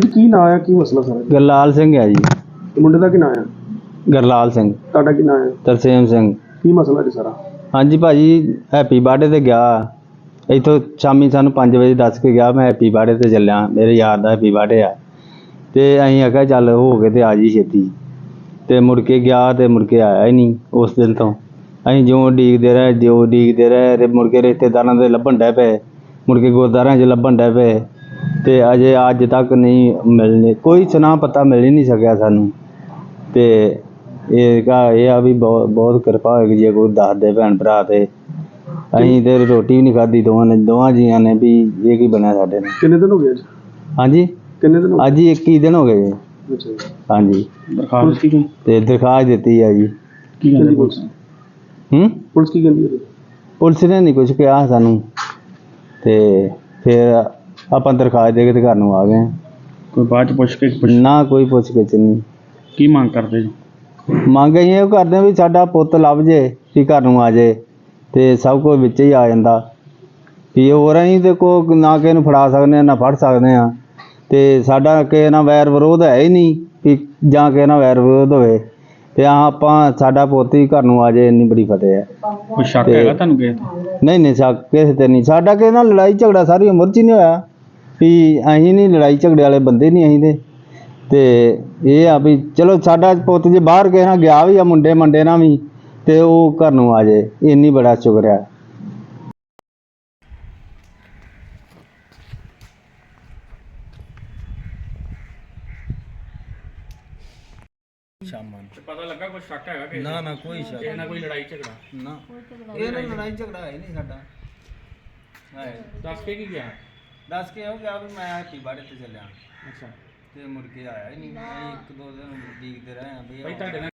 ਜੀ ਕੀ ਨਾਂ ਆ ਕੀ ਮਸਲਾ ਸਾਰਾ? ਗਰਲਾਲ ਸਿੰਘ ਹੈ ਜੀ। ਤੇ ਮੁੰਡੇ ਦਾ ਕੀ ਨਾਂ ਆ? ਗਰਲਾਲ ਸਿੰਘ। ਤੁਹਾਡਾ ਕੀ ਨਾਂ ਆ? ਤਰਸੇਮ ਸਿੰਘ। ਕੀ ਮਸਲਾ ਜੀ ਸਾਰਾ? ਹਾਂਜੀ ਭਾਜੀ ਹੈਪੀ ਬਰਥਡੇ ਤੇ ਗਿਆ। ਇੱਥੋਂ ਸ਼ਾਮੀ ਸਾਨੂੰ 5 ਵਜੇ ਦੱਸ ਕੇ ਗਿਆ ਮੈਂ ਹੈਪੀ ਬਰਥਡੇ ਤੇ ਚੱਲਿਆ। ਮੇਰੇ ਯਾਰ ਦਾ ਹੈਪੀ ਬਰਥਡੇ ਆ। ਤੇ ਅਸੀਂ ਆਖਿਆ ਚੱਲ ਹੋ ਕੇ ਤੇ ਆ ਜੀ ਛੇਤੀ। ਤੇ ਮੁੜ ਕੇ ਗਿਆ ਤੇ ਮੁੜ ਕੇ ਆਇਆ ਹੀ ਨਹੀਂ ਉਸ ਦਿਨ ਤੋਂ। ਅਸੀਂ ਜਿਉਂ ਉਡੀਕਦੇ ਰਹੇ ਜਿਉਂ ਉਡੀਕਦੇ ਰਹੇ ਤੇ ਮੁੜ ਕੇ ਰਿਸ਼ਤੇਦਾਰਾਂ ਦੇ ਲੱਭਣ ਡੈ ਪਏ। ਮੁੜ ਕੇ ਗੁਰਦਾਰਾਂ 'ਚ ਲੱਭਣ ਡੈ ਪਏ। ਤੇ ਅਜੇ ਅੱਜ ਤੱਕ ਨਹੀਂ ਮਿਲਨੇ ਕੋਈ ਸੁਨਾ ਪਤਾ ਮਿਲ ਹੀ ਨਹੀਂ ਸਕਿਆ ਸਾਨੂੰ। ਤੇ ਇਹ ਕਾ ਇਹ ਆ ਵੀ ਬਹੁਤ ਬਹੁਤ ਕਿਰਪਾ ਹੋਏਗੀ ਜੇ ਕੋਈ ਦੱਸ ਦੇ ਭੈਣ ਭਰਾ ਤੇ। ਅਸੀਂ ਤੇ ਰੋਟੀ ਵੀ ਨਹੀਂ ਖਾਧੀ ਦੋਵਾਂ ਨੇ ਦੋਵਾਂ ਜੀਆਂ ਨੇ ਵੀ ਇਹ ਕੀ ਬਣਿਆ ਸਾਡੇ ਨਾਲ। ਕਿੰਨੇ ਦਿਨ ਹੋ ਗਏ ਅੱਜ? ਹਾਂਜੀ? ਕਿੰਨੇ ਦਿਨ ਹੋ ਅੱਜ ਹੀ 21 ਦਿਨ ਹੋ ਗਏ ਜੀ। ਗਏ ਅੱਛਾ ਜੀ। ਹਾਂਜੀ। ਪੁਲਿਸ ਕੀ ਕਹਿੰਦੀ? ਤੇ ਦਰਖਾਸਤ ਦਿੱਤੀ ਹੈ ਜੀ। ਕੀ ਕਹਿੰਦੀ ਪੁਲਿਸ? ਹੂੰ? ਪੁਲਿਸ ਕੀ ਕਹਿੰਦੀ ਹੈ? ਪੁਲਿਸ ਨੇ ਨਹੀਂ ਕੁਝ ਕਿਹਾ ਸਾਨੂੰ। ਤੇ ਫਿਰ ਆਪਾਂ ਦਰਖਾਸਤ ਦੇ ਕੇ ਤੇ ਘਰ ਨੂੰ ਆ ਗਏ ਹਾਂ। ਕੋਈ ਬਾਅਦ ਚ ਪੁੱਛ ਕੇ ਨਾ ਕੋਈ ਪੁੱਛ ਗਿੱਛ ਨਹੀਂ। ਕੀ ਮੰਗ ਕਰਦੇ ਜੀ ਮੰਗ ਅਸੀਂ ਇਹ ਕਰਦੇ ਹਾਂ ਵੀ ਸਾਡਾ ਪੁੱਤ ਲੱਭ ਜੇ ਵੀ ਘਰ ਨੂੰ ਆ ਜੇ ਤੇ ਸਭ ਕੁਝ ਵਿੱਚ ਹੀ ਆ ਜਾਂਦਾ। ਵੀ ਹੋਰ ਅਸੀਂ ਤੇ ਕੋ ਨਾ ਕਿਸੇ ਨੂੰ ਫੜਾ ਸਕਦੇ ਆ ਨਾ ਫੜ ਸਕਦੇ ਆ ਤੇ ਸਾਡਾ ਕਿਸੇ ਨਾਲ ਵੈਰ ਵਿਰੋਧ ਹੈ ਹੀ ਨਹੀਂ ਵੀ ਜਾਂ ਕਿਸੇ ਨਾਲ ਵੈਰ ਵਿਰੋਧ ਹੋਵੇ। ਤੇ ਆਹ ਆਪਾਂ ਸਾਡਾ ਪੁੱਤ ਹੀ ਘਰ ਨੂੰ ਆ ਜੇ ਇੰਨੀ ਬੜੀ ਫਤਿਹ ਹੈ। ਕੋਈ ਸ਼ੱਕ ਤੇ- ਹੈਗਾ ਤੁਹਾਨੂੰ ਕਿਸੇ ਤੇ? ਨਹੀਂ ਨਹੀਂ ਸ਼ੱਕ ਕਿਸੇ ਤੇ ਨਹੀਂ। ਸਾਡਾ ਕਿਸੇ ਨਾਲ ਲੜਾਈ ਝਗੜਾ ਸਾਰੀ ਉਮਰ 'ਚ ਹੀ ਨਹੀਂ ਹੋਇਆ। ਵੀ ਅਸੀਂ ਨਹੀਂ ਲੜਾਈ ਝਗੜੇ ਵਾਲੇ ਬੰਦੇ ਨਹੀਂ ਅਸੀਂ ਦੇ। ਤੇ ਇਹ ਆ ਵੀ ਚਲੋ ਸਾਡਾ ਪੁੱਤ ਜੇ ਬਾਹਰ ਕਿਸੇ ਨਾਲ ਗਿਆ ਵੀ ਆ ਮੁੰਡੇ ਮੰਡੇ ਨਾਲ ਵੀ ਤੇ ਉਹ ਘਰ ਨੂੰ ਆ ਜਾਏ ਇੰਨੀ ਬੜਾ ਸ਼ੁਕਰ ਹੈ ਪਤਾ ਲੱਗਾ ਕੋਈ ਸ਼ੱਕ ਹੈਗਾ ਕਿ ਨਾ ਨਾ ਕੋਈ ਸ਼ੱਕ ਇਹਨਾਂ ਕੋਈ ਲੜਾਈ ਝਗੜਾ? ਨਾ। ਇਹ ਲੜਾਈ ਝਗੜਾ ਹੈ ਨਹੀਂ ਸਾਡਾ। ਦੱਸ ਕੇ ਕੀ ਗਿਆ? ਦੱਸ ਕੇ ਉਹ ਗਿਆ ਵੀ ਮੈਂ ਹੈਪੀ ਬਰਥਡੇ ਤੇ ਚੱਲਿਆ। ਅੱਛਾ। ਤੇ ਮੁੜ ਕੇ ਆਇਆ ਹੀ ਨਹੀਂ। ਇੱਕ ਦੋ ਦਿਨ ਉਡੀਕਦੇ ਰਹੇ ਆ ਵੀ ਭਾਈ ਤੁਹਾਡੇ ਨਾਲ